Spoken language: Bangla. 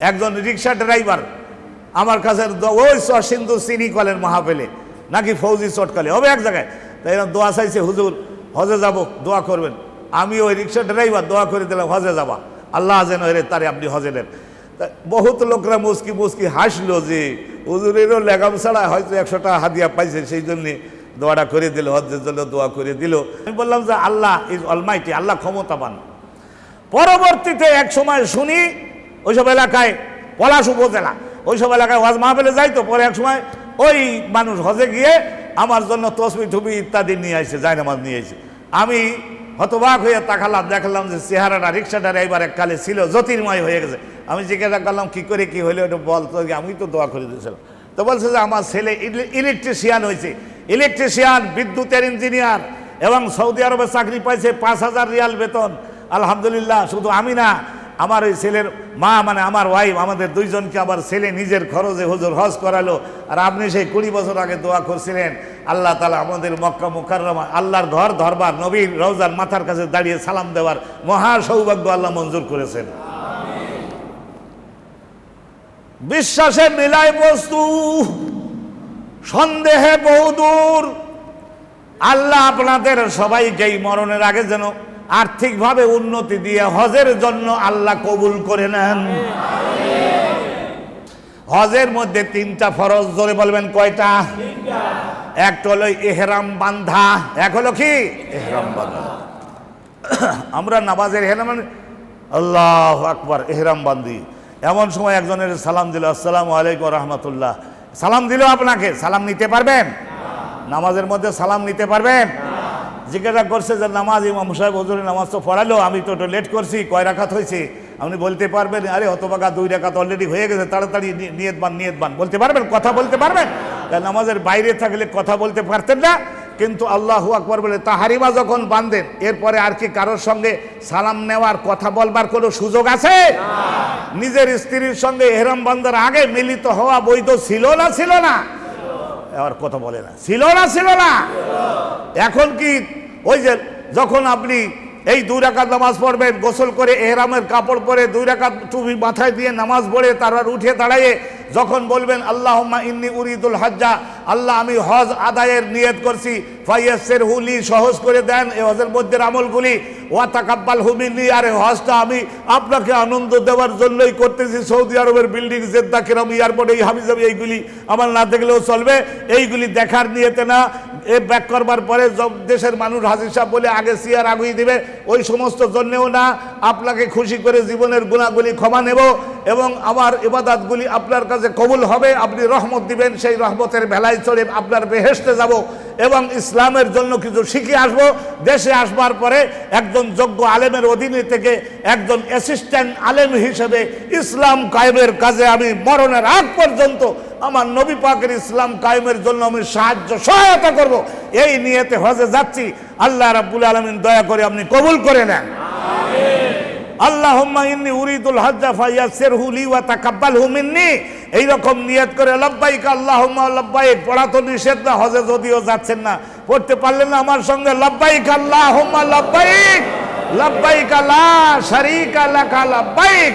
একজন রিক্সা ড্রাইভার, আমার কাছে ওই সিন্ধু চিনি কলের মাহাপেলে নাকি ফৌজি চটকালে, হবে এক জায়গায়। তাই দোয়া চাইছে, হুজুর, হজে যাব, দোয়া করবেন। আমি ওই রিক্সা ড্রাইভার, দোয়া করে দিলাম, হজে যাবা। আল্লাহ যেন এরে তারে আপনি হজে নেন। বহুত লোকরা মুসকি মুসকি হাসলো যে, হুজুরেরও লেগাম ছাড়া হয়তো একশো টাকা হাদিয়া পাইছে, সেই জন্যে দোয়াটা করে দিল হজের জন্য দোয়া করে দিল। আমি বললাম যে, আল্লাহ ইজ অলমাইটি আল্লাহ ক্ষমতাবান। পরবর্তীতে এক সময় শুনি ওইসব এলাকায় পলাশ উপজেলা, ওইসব এলাকায় ওয়াজ মাহফিলে যাই তো, পরে এক সময় ওই মানুষ হজে গিয়ে আমার জন্য তসবি টুপি ইত্যাদি নিয়ে আসছে জায়নামাজ নিয়ে আসছে আমি হতবাক হয়ে তাকালাম, দেখলাম যে চেহারাটা রিক্সা ড্রাইভার এককালে ছিল, জ্যোতির্ময় হয়ে গেছে। আমি জিজ্ঞাসা করলাম, কী করে, কি হইল ওটা বল তো, আমি তো দোয়া করে দিয়েছিলাম। তো বলছে যে, আমার ছেলে ইলেকট্রিশিয়ান হয়েছে। ইলেকট্রিশিয়ান, বিদ্যুতের ইঞ্জিনিয়ার এবং সৌদি আরবে চাকরি পাইছে পাঁচ হাজার রিয়াল বেতন। আলহামদুলিল্লাহ, শুধু আমি না আমার ওই ছেলের মা মানে আমার ওয়াইফ আমাদের দুইজনকে আমার ছেলে নিজের খরচে হুজুর হজ করালো। আর আপনি সেই কুড়ি বছর আগে দোয়া করছিলেন, আল্লাহ তালা আমাদের মক্কা মুকাররমা, আল্লাহর ঘর ধরবার নবীর রওজার মাথার কাছে দাঁড়িয়ে সালাম দেওয়ার মহা সৌভাগ্য আল্লাহ মঞ্জুর করেছেন। বিশ্বাসে মিলাই বস্তু, সন্দেহে বহুদূর। আল্লাহ আপনাদের সবাইকেই মরণের আগে যেন আর্থিকভাবে উন্নতি দিয়ে হজের জন্য আল্লাহ কবুল করে নেন। হজের মধ্যে তিনটা ফরজ ধরে বলবেন কয়টা? একটা হলো এহরাম বান্ধা, এক হলো কি? এহরাম বান্ধা। আমরা নামাজের এহরাম আল্লাহ আকবার, এহরাম বান্ধি। এমন সময় একজনের সালাম দিল, আসসালামু আলাইকুম রহমতুল্লাহ। সালাম দিল আপনাকে, সালাম নিতে পারবেন? নামাজের মধ্যে সালাম নিতে পারবেন? জিজ্ঞাসা করছে যে নামাজ ইমাম সাহেব হজুরের নামাজ তো পড়ালো আমি তো একটু লেট করছি কয় রাখাত হয়েছে? আপনি বলতে পারবেন আরে হতবাকা দুই রাখাত অলরেডি হয়ে গেছে তাড়াতাড়ি নিয়ত বান নিয়ত বান। বলতে পারবেন? কথা বলতে পারবেন? নামাজের বাইরে থাকলে কথা বলতে পারতেন না কিন্তু আল্লাহ আকবর বলে তাহারিমা যখন বান্ধেন এরপরে আর কি কারোর সঙ্গে সালাম নেওয়ার কথা বলবার কোনো সুযোগ আছে? নিজের স্ত্রীর সঙ্গে এহরাম বান্ধার আগে মিলিত হওয়া বৈধ ছিল না ছিল না? এবার কথা বলে না। ছিল না ছিল না? এখন কি ওই যে যখন আপনি এই দুই রাকাত নামাজ পড়বেন, গোসল করে এহরামের কাপড় পরে দুই রাকাত টুপি মাথায় দিয়ে নামাজ পড়ে, তারপর উঠে দাঁড়াইয়ে যখন বলবেন, আল্লাহম্মা ইন্নি উরিদুল হজ্জা আল্লাহ, আমি হজ আদায়ের নিয়ত করছি। ফাইয়াসের হুলি সহজ করে দেন এই হজের মধ্যে আমলগুলি। ওয়া তাকাব্বাল হুমিনি আর হজটা আমি আপনাকে আনন্দ দেওয়ার জন্যই করতেছি। সৌদি আরবের বিল্ডিং, জেদ্দা, কেরম, এয়ারপোর্ট, এই হাবিজাবি, এইগুলি আমার না দেখলেও চলবে। এইগুলি দেখার নিয়েতে না এ ব্যাক করবার পরে দেশের মানুষ হাজির সাহেব বলে আগে সিয়ার আগুই দিবে, ওই সমস্ত জন্যেও না, আপনাকে খুশি করে জীবনের গুণাগুলি ক্ষমা নেব এবং আমার ইবাদাতগুলি আপনার কাছে কবুল হবে, আপনি রহমত দিবেন, সেই রহমতের ভেলায় চড়ে আপনার বেহেসতে যাব এবং ইসলামের জন্য কিছু শিখে আসব। দেশে আসবার পরে একজন যোগ্য আলেমের অধীনে থেকে একজন অ্যাসিস্ট্যান্ট আলেম হিসেবে ইসলাম কায়েমের কাজে আমি মরণের আগ পর্যন্ত আমার নবী পাকের ইসলাম কায়েমের জন্য আমি সাহায্য, সহায়তা করব। এই নিয়েতে হজে যাচ্ছি। আল্লাহ রাব্বুল আলামিন দয়া করে আপনি কবুল করে নেন। আল্লাহুম্মা ইন্নি উরিদুল হজ্জা ফায়াসসিরহু লি ওয়া তাকাব্বালহু মিন্নি। এই রকম নিয়ত করে লব্বাইক আল্লাহুম্মা, লব্বাইক পড়া তো নিষেধ না, হজে যদিও যাচ্ছেন না। পড়তে পারলেন না আমার সঙ্গে, লব্বাইক আল্লাহুম্মা, লব্বাইক লব্বাইক লা শারীকা লাকা, লব্বাইক।